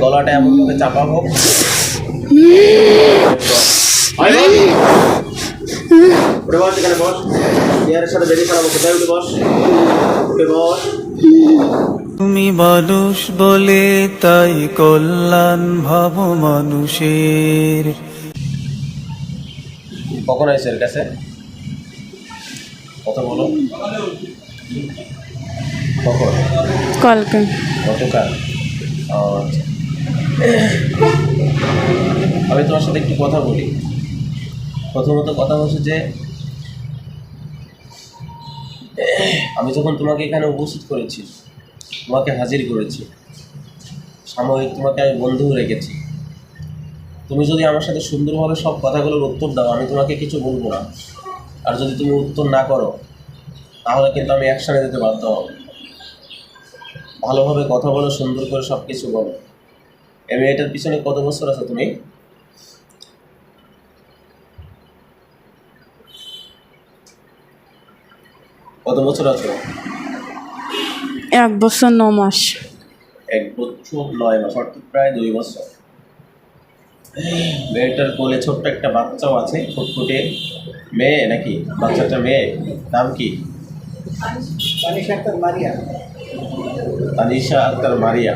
গলাটা এমন ভাবে চাপাবো বস। উঠে বস এখানে বস। চেয়ারের সাথে বেরিয়ে চালাবো কোথায় উঠে বস? উঠে বস। তুমি মানুষ বলে তাই কল্যাণ ভাব মানুষের। কখন এর কাছে? কথা বলো। কখন? কালকে গতকাল। আচ্ছা। আমি তোমার সাথে একটু কথা বলি। প্রথমত কথা হচ্ছে যে, আমি যখন তোমাকে এখানে উপস্থিত করেছি, তোমাকে হাজির করেছি, সাময়িক তোমাকে আমি বন্ধু রেখেছি, তুমি যদি আমার সাথে সুন্দরভাবে সব কথাগুলোর উত্তর দাও, আমি তোমাকে কিছু বলব না। আর যদি তুমি উত্তর না করো, তাহলে কিন্তু আমি অ্যাকশানে দিতে বাধ্য হব। ভালোভাবে কথা বলো, সুন্দর করে সব কিছু বলো। এই মেয়েটার পিছনে কত বছর আছো তুমি? কত বছর আছো? এক বছর ন মাস। এক বছর নয় মাস অর্থাৎ প্রায় দুই বছর। মেয়েটার কোলে ছোট্ট একটা বাচ্চাও আছে ফুটফুটে। মেয়ে নাকি? বাচ্চাটা মেয়ে। নাম কি? তানিশা আক্তার মারিয়া।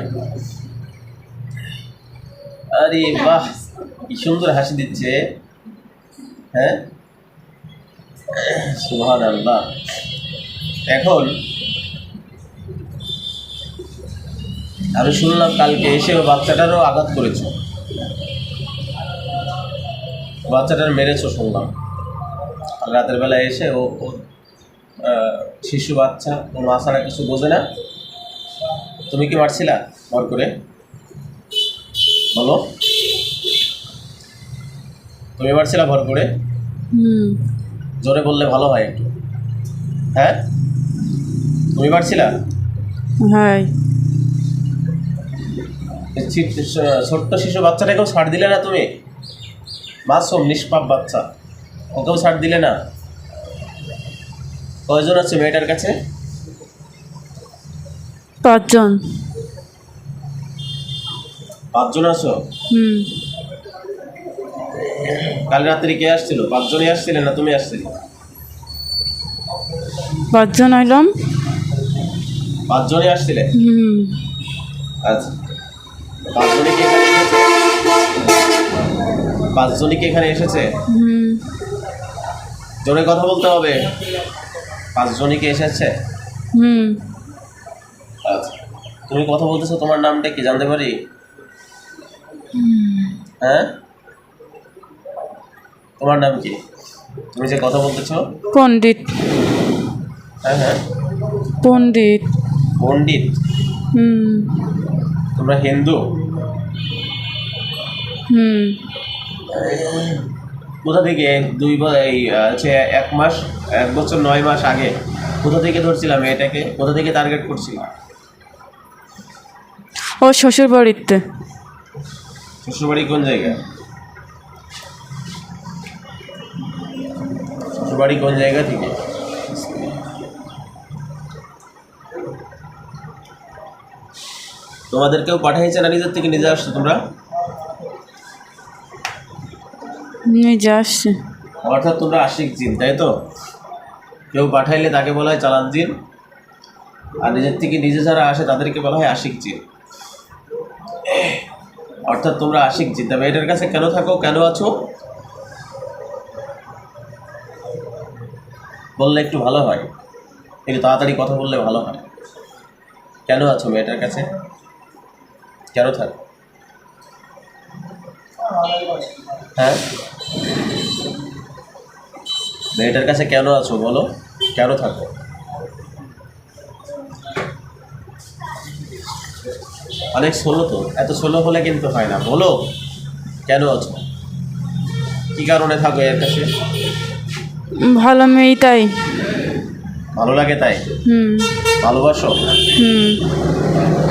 আরে বাহ, কি সুন্দর হাসি দিচ্ছে। হ্যাঁ? সুহান আল্লাহ এখন আমি শুনলাম কালকে এসে বাচ্চাটারও আঘাত করেছ। বাচ্চাটার মেরেছো শুনলাম। রাতের বেলা এসে ও শিশু বাচ্চা ও মা ছাড়া কিছু বোঝে না? তুমি কি মারছিলা? ভর করে? বলো। তুমি মারছিলা ভর করে? জোরে বললে ভালো হয় একটু। হ্যাঁ? তুমি মারছিলা হ্যাঁ। ছোট্ট শিশু বাচ্চাটাকেও ছাড় দিলে না তুমি? মাসুম নিষ্পাপ বাচ্চা। ওকেও ছাড় দিলে না? কয়জন আছে মেয়েটার কাছে? পাঁচজন। পাঁচজন আছো? হুম। কাল রাত্রি কে আসছিল? পাঁচজনই আসছিলে না তুমি আসছিলে? পাঁচজন আইলাম। পাঁচজনই আসছিলে? হুম। আচ্ছা। পাঁচজনই কি এখানে এসেছে? পাঁচজনই কি এখানে এসেছে? হুম। জোরে কথা বলতে হবে। পাঁচজনই কি এসেছে? হুম। আচ্ছা। তুমি কথা বলতেছো তোমার নামটা কি জানতে পারি? হ্যাঁ? তোমার নাম কি? তুমি যে কথা বলতেছো? পণ্ডিত। হ্যাঁ হ্যাঁ। পণ্ডিত। পণ্ডিত? হুম। তোমরা হিন্দু? হুম। কোথা থেকে দুই এই হচ্ছে এক মাস এক বছর নয় মাস আগে কোথা থেকে ধরছিলাম এটাকে? কোথা থেকে টার্গেট করছিলাম? ও শ্বশুর বাড়িতে শ্বশুরবাড়ি কোন জায়গায় শ্বশুরবাড়ি কোন জায়গা থেকে? তোমাদের কেউ পাঠাইছে না নিজের থেকে? নিজে আসছো তোমরা? নিজে আসছে। অর্থাৎ তোমরা আশিক জিন তাই তো? কেউ পাঠাইলে তাকে বলা হয় চালান জিন আর নিজের থেকে নিজে যারা আসে তাদেরকে বলা হয় আশিক জিন। অর্থাৎ তোমরা আশিক তবে এটার কাছে কেন থাকো, কেন আছো? বললে একটু ভালো হয়। একটু তাড়াতাড়ি কথা বললে ভালো হয়। কেন আছো মেয়েটার কাছে? কেন থাকো? হ্যাঁ? মেয়েটার কাছে কেন আছো বলো? কেন থাকো? অনেক ষোলো তো এত ষোলো হলে কিন্তু হয় না। বলো কেন আছো কি কারণে থাকো এর কাছে? ভালো মেয়ে তাই। ভালো লাগে তাই? হুম। ভালোবাসো? হুম।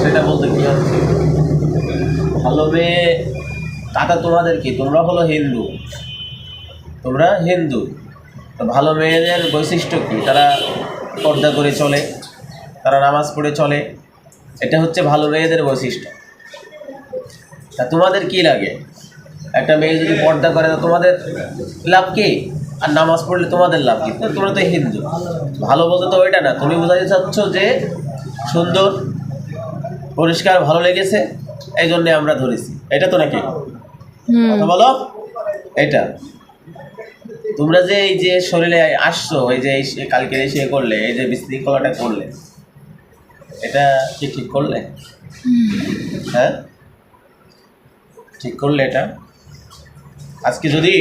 সেটা বলতে কি হচ্ছে ভালো মেয়ে টাকা তোমাদের কি? তোমরা হলো হিন্দু। তোমরা হিন্দু। তো ভালো মেয়েদের বৈশিষ্ট্য কি? তারা পর্দা করে চলে তারা নামাজ পড়ে চলে এটা হচ্ছে ভালো মেয়েদের বৈশিষ্ট্য। তা তোমাদের কি লাগে? একটা মেয়ে যদি পর্দা করে তো তোমাদের লাভ কি? আর নামাজ পড়লে তোমাদের লাভ কি? তোমরা তো হিন্দু। ভালো বলতে তো ওইটা না। তুমি বোঝাতে চাচ্ছ যে সুন্দর পরিষ্কার ভালো লেগেছে এই জন্যে আমরা ধরেছি। এটা তো নাকি? কথা বলো। এটা। তোমরা যে এই যে শরীরে আসছো এই যে এই সে- কালকে এসে করলে এই যে বিশৃঙ্খলাটা করলে এটা কি ঠিক করলে? হ্যাঁ? ঠিক করলে এটা? আজকে যদি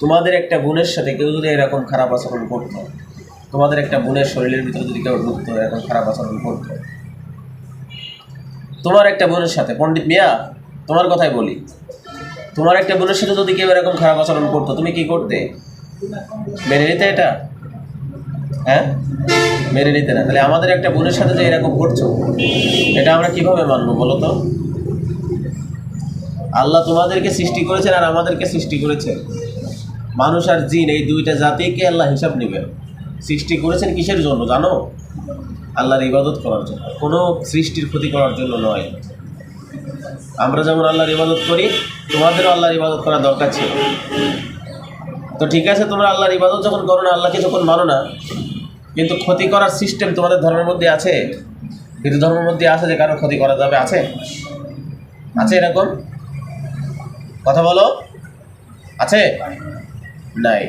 তোমাদের একটা বোনের সাথে কেউ যদি এরকম খারাপ আচরণ করতো, তোমাদের একটা বোনের শরীরের ভিতরে যদি কেউ ঢুকতো, এরকম খারাপ আচরণ করতো, তোমার একটা বোনের সাথে, পণ্ডিত মিয়া, তোমার কথাই বলি, তোমার একটা বোনের সাথে যদি কেউ এরকম খারাপ আচরণ করতো, তুমি কি করতে? মেনে নিতে এটা? হ্যাঁ? মেনে নিতে না। তাহলে আমাদের একটা বোনের সাথে যে এরকম করছ এটা আমরা কীভাবে মানবো বলো তো? আল্লাহ তোমাদেরকে সৃষ্টি করেছেন আর আমাদেরকে সৃষ্টি করেছেন মানুষ আর জিন, এই দুইটা জাতিকে আল্লাহ হিসাব নেবেন। সৃষ্টি করেছেন কিসের জন্য জানো? আল্লাহর ইবাদত করার জন্য। কোনো সৃষ্টির ক্ষতি করার জন্য নয়। আমরা যেমন আল্লাহর ইবাদত করি, তোমাদেরও আল্লাহর ইবাদত করা দরকার ছিল। তো ঠিক আছে, তোমরা আল্লাহর ইবাদত যখন করো না, আল্লাহকে যখন মানো না কিন্তু ক্ষতি করার সিস্টেম তোমাদের ধর্মের মধ্যে আছে? হিন্দু ধর্মের মধ্যে আছে যে কারও ক্ষতি করা যাবে আছে? আছে এরকম? কথা বলো। আছে? নাই।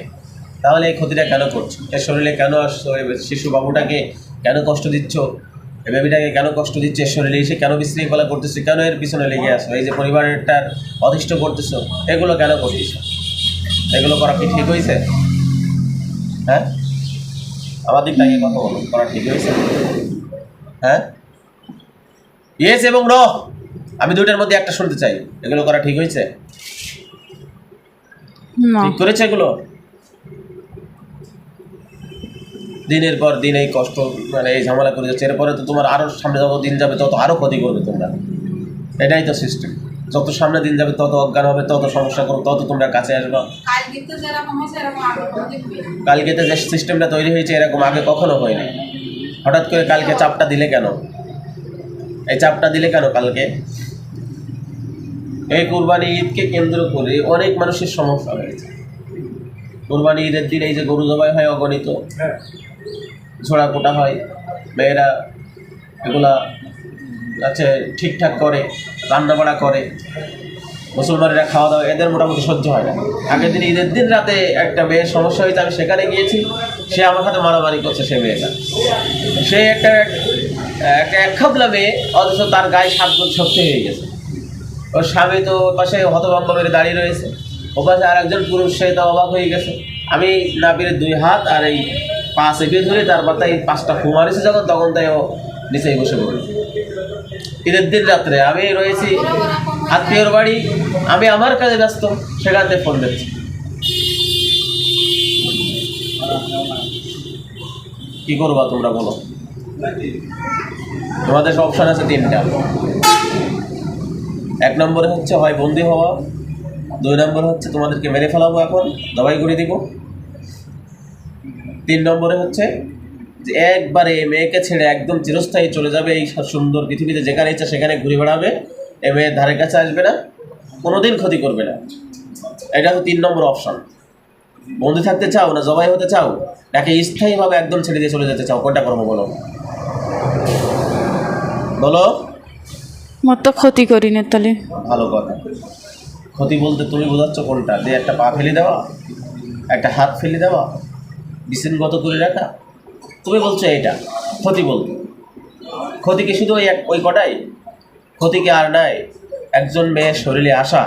তাহলে এই ক্ষতিটা কেন করছ? এর শরীরে কেন আসছো? শিশু বাবুটাকে কেন কষ্ট দিচ্ছ? এই বেবিটাকে কেন কষ্ট দিচ্ছে? এর শরীরে এসে কেন বিশৃঙ্খলা করতেছো? কেন এর পিছনে লেগে আসো এই যে পরিবারেরটার অধিষ্ঠ করতেছো, এগুলো কেন করতেছো? এগুলো করা কি ঠিক হয়েছে হ্যাঁ? আমার দিক কথা বলো করা ঠিক হয়েছে? হ্যাঁ? ইয়েস এবং ন আমি দুইটার মধ্যে একটা শুনতে চাই এগুলো করা ঠিক হয়েছে? ঠিক করেছে এগুলো? দিনের পর দিন এই কষ্ট মানে এই ঝামেলা করে যাচ্ছে। এরপরে তো তোমার আরও সামনে যত দিন যাবে তত আরও ক্ষতি করবে তোমরা। এটাই তো সিস্টেম যত সামনে দিন যাবে তত অজ্ঞান হবে তত সমস্যা করবে তত তোমরা কাছে আসবে। কালকে তো যে সিস্টেমটা তৈরি হয়েছে এরকম আগে কখনো হয়নি। হঠাৎ করে কালকে চাপটা দিলে কেন? এই চাপটা দিলে কেন কালকে? এই কোরবানি ঈদকে কেন্দ্র করে অনেক মানুষের সমস্যা হয়েছে। কোরবানি ঈদের দিন এই যে গরু জবাই হয় অগণিত। ঝোড়া কোটা হয় মেয়েরা এগুলা আছে ঠিকঠাক করে, রান্নাবাড়া করে, মুসলমানেরা খাওয়া দাওয়া, এদের মোটামুটি সহ্য হয় না। আগের দিন, ঈদের দিন রাতে একটা মেয়ের সমস্যা হয়েছে, আমি সেখানে গিয়েছি, সে আমার সাথে মারামারি করছে, সে মেয়েটা। সে একটা একটা এক খাবলা মেয়ে, অথচ তার গায়ে সাত গুণ শক্তি হয়ে গেছে। ওর স্বামী তো পাশে হতভম্ব মেরে দাঁড়িয়ে রয়েছে। ও পাশে আর একজন পুরুষ, সে তো অবাক হয়ে গেছে। আমি নাবিরের দুই হাত আর এই পা চেপে ধরে তারপর তাই পাঁচটা ফু মারিছে যখন তখন তাই ও নিচেই বসে পড়ল। ঈদের দিন রাত্রে আমি রয়েছি আত্মীয়র বাড়ি, আমি আমার কাজে ব্যস্ত সেখান ফোন দিচ্ছি কি করবা তোমরা বলো? তোমাদের অপশন আছে তিনটা। এক নম্বরে হচ্ছে হয় বন্দি হওয়া, দুই নম্বরে হচ্ছে তোমাদেরকে মেরে ফেলাবো এখন, দবাই করে দিব। তিন নম্বরে হচ্ছে যে একবারে এই মেয়েকে ছেড়ে একদম চিরস্থায়ী চলে যাবে এই সুন্দর পৃথিবীতে যেখানে ইচ্ছা সেখানে ঘুরে বেড়াবে এ মেয়ের ধারে কাছে আসবে না কোনোদিন ক্ষতি করবে না। এটা হচ্ছে তিন নম্বর অপশন বন্দি থাকতে চাও না জবাই হতে চাও? নাকি স্থায়ীভাবে একদম ছেড়ে দিয়ে চলে যেতে চাও? কোনটা করব বলো? বলো। মোর তো ক্ষতি করি না তাহলে। ভালো কথা। ক্ষতি বলতে তুমি বোঝাচ্ছ কোনটা? যে একটা পা ফেলে দেওয়া একটা হাত ফেলে দেওয়া বিশৃঙ্গত করে রাখা। তুমি বলছো এইটা, ক্ষতি বলতে ক্ষতি কি শুধু ওই এক ওই কটাই? ক্ষতি কি আর নাই? একজন মেয়ের শরীরে আসা,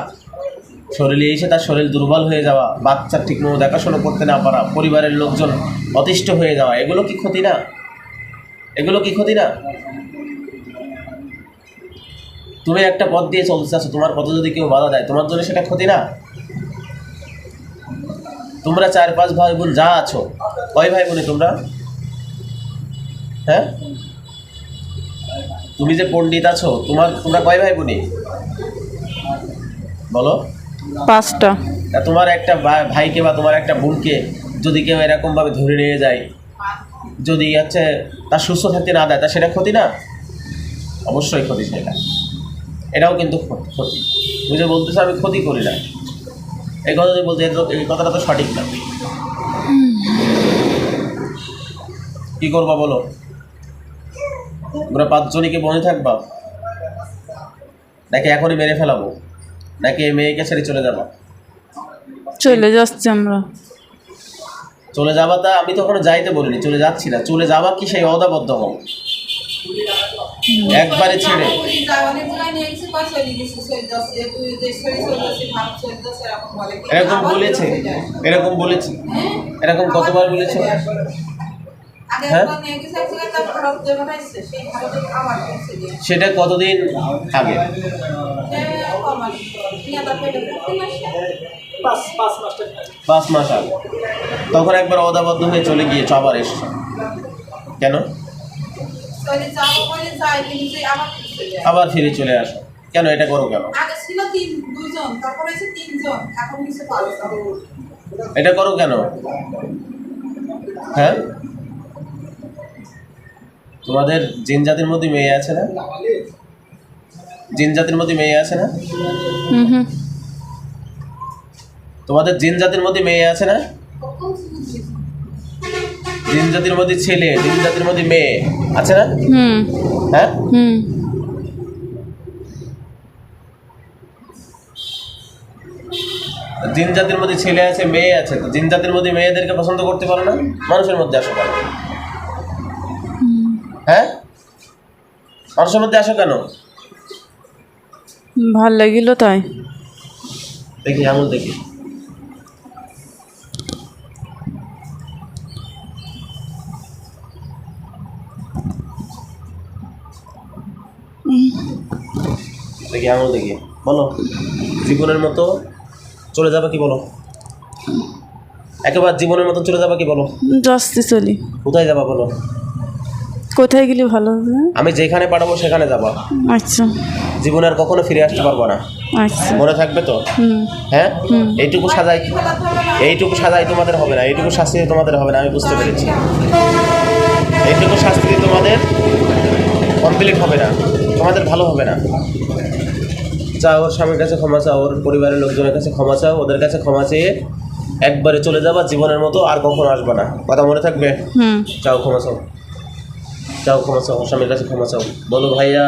শরীরে এসে তার শরীর দুর্বল হয়ে যাওয়া বাচ্চার ঠিকমতো দেখাশোনা করতে না পারা, পরিবারের লোকজন অতিষ্ঠ হয়ে যাওয়া, এগুলো কি ক্ষতি না? এগুলো কি ক্ষতি না? তুমি একটা পথ দিয়ে চলতে আছো তোমার পথে যদি কেউ বাধা দেয়, তোমার জন্য সেটা ক্ষতি না? তোমরা চার পাঁচ ভাই বোন যা আছো, কয় ভাই বোনে তোমরা? হ্যাঁ? তুমি যে পণ্ডিত আছো তোমার তোমরা কয় ভাই বোনে বলো। পাঁচটা। তা তোমার একটা ভাইকে বা তোমার একটা বোনকে যদি কেউ এরকমভাবে ধরে নিয়ে যায় যদি হচ্ছে তার সুস্থ থাকতে না দেয় তা সেটা ক্ষতি না? অবশ্যই ক্ষতি সেটা। এটাও কিন্তু ক্ষতি বুঝে বলতেছো আমি ক্ষতি করি না। এই কথা যদি বলতে এই কথাটা তো সঠিক না। কি করবা বলো? তোমরা পাঁচজনই কি বনে থাকবা? নাকি এখনই মেরে ফেলাবো? নাকি এই মেয়েকে ছেড়ে চলে যাবা? চলে যাচ্ছি আমরা। চলে যাবা তা আমি তো ওখানে যাইতে বলিনি চলে যাচ্ছি না। চলে যাবা কি সেই অদাবদ্ধ হও? একবারে ছেড়ে। এরকম বলেছে। এরকম বলেছে? এরকম কতবার বলেছে? সেটা কতদিন আগে। পাঁচ মাস আগে। তখন একবার অদাবদ্ধ হয়ে চলে গিয়েছো আবার এসছো। কেন? আবার ফিরে চলে আসো। কেন এটা করো কেন? এটা করো কেন? হ্যাঁ? তোমাদের জিন জাতির মধ্যে মেয়ে আছে না? জিন জাতির মধ্যে মেয়ে আছে না? তোমাদের জিন জাতির মধ্যে মেয়ে আছে না? জিন জাতির মধ্যে ছেলে জিন জাতির মধ্যে মেয়ে আছে না? হ্যাঁ? জিন জাতির মধ্যে ছেলে আছে মেয়ে আছে তো জিন জাতির মধ্যে মেয়েদেরকে পছন্দ করতে পারো না? মানুষের মধ্যে আসো কেন হ্যাঁ? মানুষের মধ্যে আসো কেন? ভালো লাগিল তাই। দেখি আমল দেখি। দেখি আমল দেখি। বলো জীবনের মতো চলে যাবে কি বলো? একেবারে জীবনের মতো চলে যাবে কি বলো? যাচ্ছি চলি। কোথায় যাবা বলো? কোথায় গেলে ভালো হবে? আমি যেখানে পাঠাবো সেখানে যাবা। আচ্ছা। জীবনে আর কখনো ফিরে আসতে পারব না। আচ্ছা। মনে থাকবে তো? হ্যাঁ? এইটুকু সাজাই এইটুকু সাজাই তোমাদের হবে না এইটুকু শাস্তি তোমাদের হবে না আমি বুঝতে পেরেছি। এইটুকু শাস্তি তোমাদের কমপ্লিট হবে না তোমাদের ভালো হবে না। চাও ওর স্বামীর কাছে ক্ষমা চাও ওর পরিবারের লোকজনের কাছে ক্ষমা চাও ওদের কাছে ক্ষমা চেয়ে একবারে চলে যাবা জীবনের মতো আর কখনো আসবে না। কথা মনে থাকবে? চাও ক্ষমা চাও। চাও ক্ষমা চাও, স্বামীর কাছে ক্ষমা চাও। বলো ভাইয়া,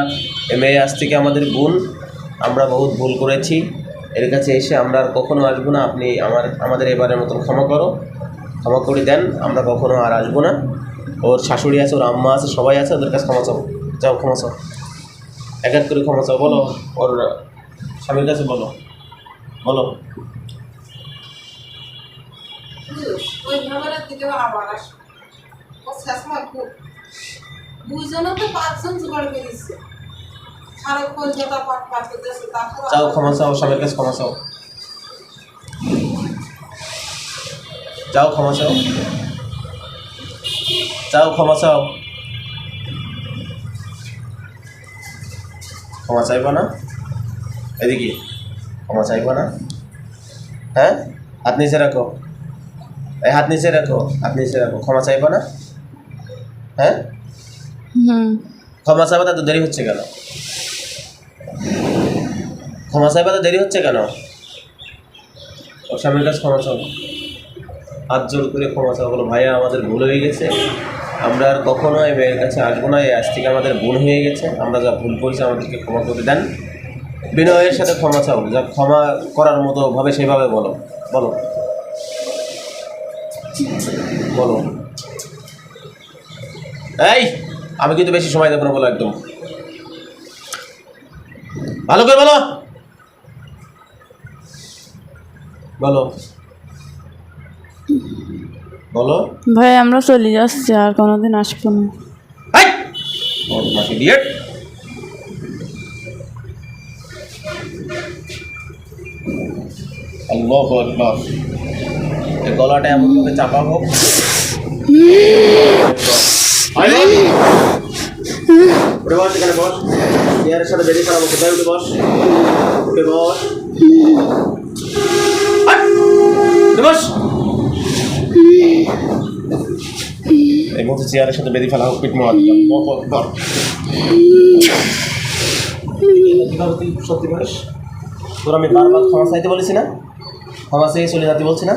এ মেয়ে আজ থেকে আমাদের বোন। আমরা বহুত ভুল করেছি। এর কাছে এসে আমরা আর কখনো আসব না। আপনি আমার, আমাদের এবারের মতন ক্ষমা করো। ক্ষমা করে দেন, আমরা কখনো আর আসব না। ওর শাশুড়ি আছে, ওর আম্মা আছে, সবাই আছে, ওদের কাছে ক্ষমা চাও। যাও, ক্ষমা চাও। এক এক করে ক্ষমা চাও। বলো, ওর স্বামীর কাছে বলো। বলো। ওই দিকে আবার আসবে ও শেষ দুইজনও তো পাঁচজন জোগাড় করে দিচ্ছে। সারা কলকাতা পাট পাট করতেছে তারপর চাও, ক্ষমা চাও স্বামীর কাছে ক্ষমা চাও। যাও ক্ষমা চাও। চাও, ক্ষমা চাও। ক্ষমা চাইবা না? এদিকে, ক্ষমা চাইবা না? হ্যাঁ? হাত নিচে রাখো। এই হাত নিচে রাখো, হাত নিচে রাখো। ক্ষমা চাইবা না? হ্যাঁ? ক্ষমা চাইবা তো দেরি হচ্ছে কেন? ক্ষমা চাইবা তো দেরি হচ্ছে কেন? ওর স্বামীর কাছে ক্ষমা চাও। হাত জোর করে ক্ষমা চাও। বলো, ভাইয়া, আমাদের ভুল হয়ে গেছে। আমরা আর কখনো এই মেয়ের কাছে আসব না। এই আজ থেকে আমাদের ভুল হয়ে গেছে। আমরা যা ভুল করেছি, আমাদেরকে ক্ষমা করে দেন। বিনয়ের সাথে ক্ষমা চাও। যা ক্ষমা করার মতো ভাবে সেভাবে বলো। বলো। বলো। এই! আমি কিন্তু বেশি সময় দেবো না বলো একদম। ভালো করে বলো। বলো। বলো। ভাই আমরা চলে যাচ্ছি আর কোনোদিন আসব না। আল্লাহু গলাটা এমনভাবে চাপা হোক! চেয়ারের সাথে বেরিয়ে ফেলাবো কোথায় বস? উঠে বস। বস! এই চেয়ারের সাথে বেরিয়ে ফেলা হোক পিট সত্যি পারিস তোর আমি বারবার ক্ষমা চাইতে বলেছি না? ক্ষমা চেয়ে চলে যেতে বলছি না?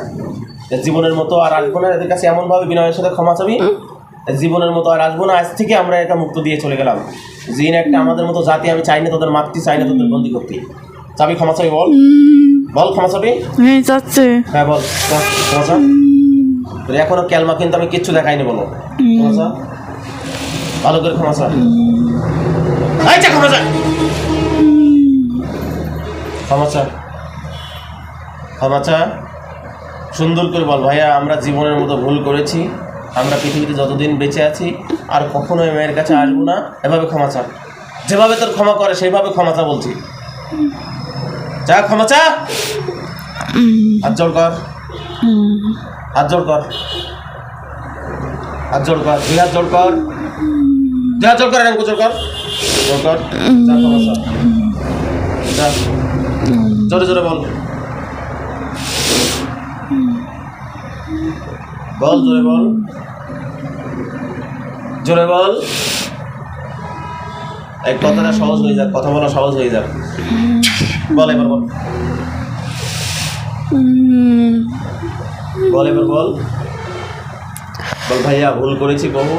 জীবনের মতো আর আসব না এদের কাছে এমনভাবে বিনয়ের সাথে ক্ষমা চাবি? জীবনের মতো আর আসব না। আজ থেকে আমরা এটা মুক্ত দিয়ে চলে গেলাম। জিন একটা আমাদের মতো জাতি আমি চাই না তোদের মারতে চাই না তোদের বন্দি করতে। চাবি ক্ষমা চাবি বল। বল ক্ষমা চাবি। হ্যাঁ যাচ্ছে। হ্যাঁ বল। ক্ষমা চা এখনও ক্যালমা কিন্তু আমি কিচ্ছু দেখাইনি বলো। ক্ষমা চা ভালো করে ক্ষমা চা চা ক্ষমা চা ক্ষমা চা ক্ষমা চা সুন্দর করে বল ভাইয়া আমরা জীবনের মতো ভুল করেছি। আমরা পৃথিবীতে যতদিন বেঁচে আছি, আর কখনো এই মেয়ের কাছে আসব না। এভাবে ক্ষমা চা যেভাবে তোর ক্ষমা করে, সেইভাবে ক্ষমা চা বলছি। যা, ক্ষমা চা। হাত জোর কর। হাত জোর কর। হাত জোর কর। দুই হাত জোর কর। দুই হাত জোর কর এরকম জোর কর। জোর কর। যা, ক্ষমা চা। যা। জোরে জোরে বল। বল, জোরে বল। জোরে বল। এই কথাটা সহজ হয়ে যাক, কথা বলা সহজ হয়ে যাক। বল এবার বল। বল এবার বল। বল ভাইয়া, ভুল করেছি বহু,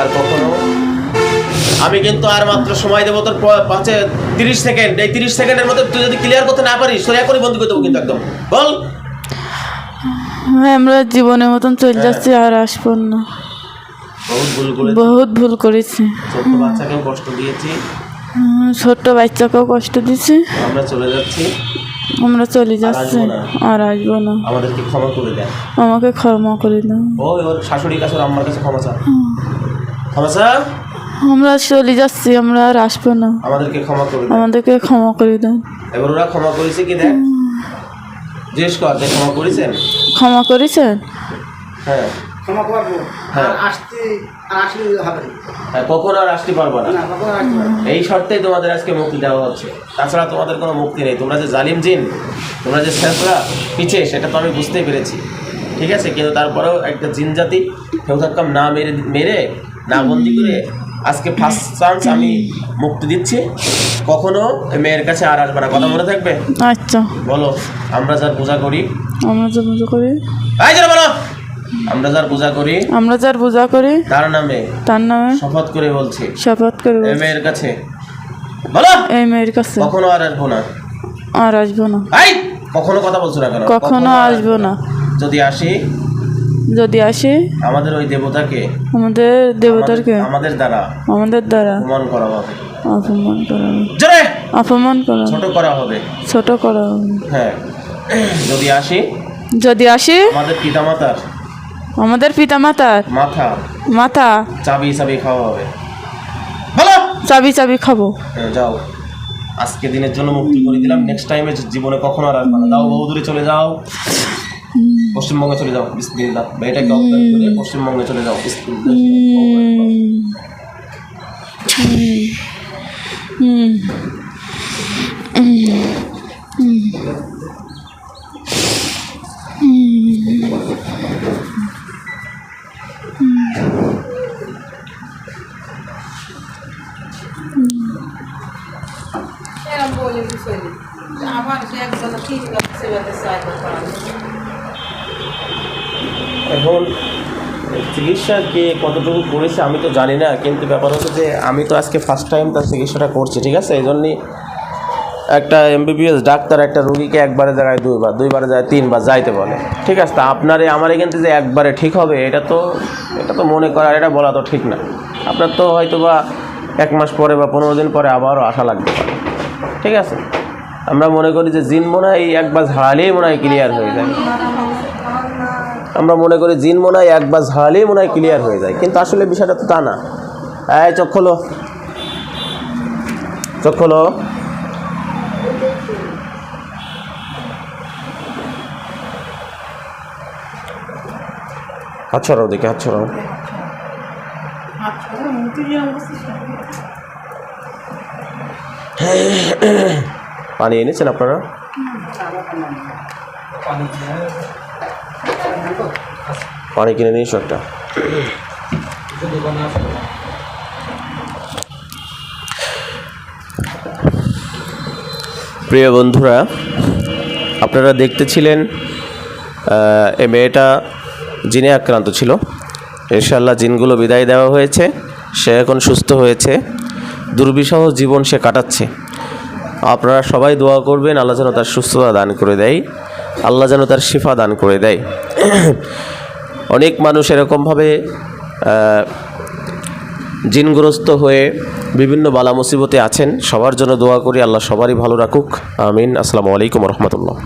আর কখনো। আমি কিন্তু আর মাত্র সময় দেবো তোর পাঁচে তিরিশ সেকেন্ড। এই তিরিশ সেকেন্ডের মধ্যে তুই যদি ক্লিয়ার করতে না পারিস, তোর এখনই বন্ধ করে দেবো কিন্তু একদম। বল। আমরা জীবনের মতন চলে যাচ্ছি আর আসব না। বহুত ভুল করেছি। ছোট্ট বাচ্চাকেও কষ্ট দিয়েছি। ছোট্ট বাচ্চাকেও কষ্ট দিছি আমরা চলে যাচ্ছি। আমরা চলে যাচ্ছি। আর আসব না। আমাদেরকে ক্ষমা করে দেয় আমাকে ক্ষমা করে দাও। ও ওর শাশুড়ির কাছে ওর আম্মার কাছে ক্ষমা ক্ষমা আমরা চলে যাচ্ছি আমরা আর আসব না। আমাদেরকে ক্ষমা করে আমাদেরকে ক্ষমা করে দাও। এবার ওরা ক্ষমা করেছে কি দেখ? জিজ্ঞেস কর যে ক্ষমা করেছেন? ক্ষমা করেছেন? হ্যাঁ। ক্ষমা করব। হ্যাঁ। আর আসতে আর আসলে হবে হ্যাঁ কখন আর আসতে পারব না। এই শর্তেই তোমাদের আজকে মুক্তি দেওয়া হচ্ছে। তাছাড়া তোমাদের কোনো মুক্তি নেই। তোমরা যে জালিম জিন তোমরা যে শেষরা সেটা তো আমি বুঝতেই পেরেছি। ঠিক আছে? কিন্তু তারপরেও একটা জিন জাতি কেউ থাকতাম না মেরে মেরে না বন্দি করে আজকে ফার্স্ট চান্স আমি মুক্তি দিচ্ছি। কখনো মেয়ের কাছে আর আসবে না। কথা মনে থাকবে? আচ্ছা। বলো আমরা যার পূজা করি আমরা যে পূজা করি। এই যারা বলো। আমরা যার পূজা করি আমরা যার পূজা করি তার নামে তার নামে শপথ করে বলছি। শপথ করে এই মেয়ের কাছে। বলো। এই মেয়ের কাছে। কখনো আর আসব না। আর আসব না। এই কখনো কথা বলছো না কেন? কখনো আসব না। যদি আসি যদি আসি আমাদের ওই দেবতাকে আমাদের আমাদের- আমাদের দ্বারা আমাদের দ্বারা অপমান করা হবে। অপমান করা হবে। জোরে! অপমান করা ছোট করা হবে। ছোট করা হবে। হ্যাঁ। যদি আসি? যদি আসি? আমাদের পিতামাতার আমাদের পিতা মাতার মাথা মাথা চাবি চাবি খাওয়া হবে। বলো! চাবি চাবি খাব। হ্যাঁ, যাও। আজকে দিনের জন্য মুক্তি করে দিলাম। নেক্সট টাইমে জীবনে কখনো আর আসবে না। যাও বহু দূরে চলে যাও। পশ্চিমবঙ্গে চলে যাও। বিসমিল্লাহ। অজ্ঞান করে পশ্চিমবঙ্গে চলে যাও। বিসমিল্লাহ। হুম এরম এখন চিকিৎসা কে কতটুকু করেছে আমি তো জানি না, কিন্তু ব্যাপার হচ্ছে যে আমি তো আজকে ফার্স্ট টাইম তার চিকিৎসাটা করছি, ঠিক আছে? এই জন্যই একটা এমবিবিএস ডাক্তার, একটা রুগীকে একবারে জায়গায় দুইবার, দুইবারে যায়, তিনবার যাইতে বলে। ঠিক আছে, তা আপনার আমার থেকে যে একবারে ঠিক হবে, এটা তো এটা তো মনে করা এটা বলা তো ঠিক না। আপনার তো হয়তো বা এক মাস পরে বা পনেরো দিন পরে আবারও লাগতে পারে। ঠিক আছে, আমরা মনে করি যে জিন মনে হয় একবার ঝাড়ালেই মনে হয় ক্লিয়ার হয়ে যায়। আমরা মনে করি জিন মনে হয় একবার ঝাড়ালেই মনে হয় ক্লিয়ার হয়ে যায়, কিন্তু আসলে বিষয়টা তো তা না। এই চোখ খোলো। চোখ খোলো। হাত ছড়াও দেখে হাত ছড়াও। পানি এনেছেন আপনারা? পানি কিনে নিয়েছো একটা। প্রিয় বন্ধুরা, আপনারা দেখতেছিলেন এই মেয়েটা জিনে আক্রান্ত ছিল। ইনশাল্লাহ জিনগুলো বিদায় দেওয়া হয়েছে। সে এখন সুস্থ হয়েছে। দুর্বিষহ জীবন সে কাটাচ্ছে। আপনারা সবাই দোয়া করবেন, আল্লাহ যেন তার সুস্থতা দান করে দেয়। আল্লাহ যেন তার শিফা দান করে দেয়। অনেক মানুষ এরকমভাবে জিনগ্রস্ত হয়ে বিভিন্ন বালা মুসিবতে আছেন। সবার জন্য দোয়া করি, আল্লাহ সবারই ভালো রাখুক। আমিন। আসসালামু আলাইকুম রহমতুল্লাহ।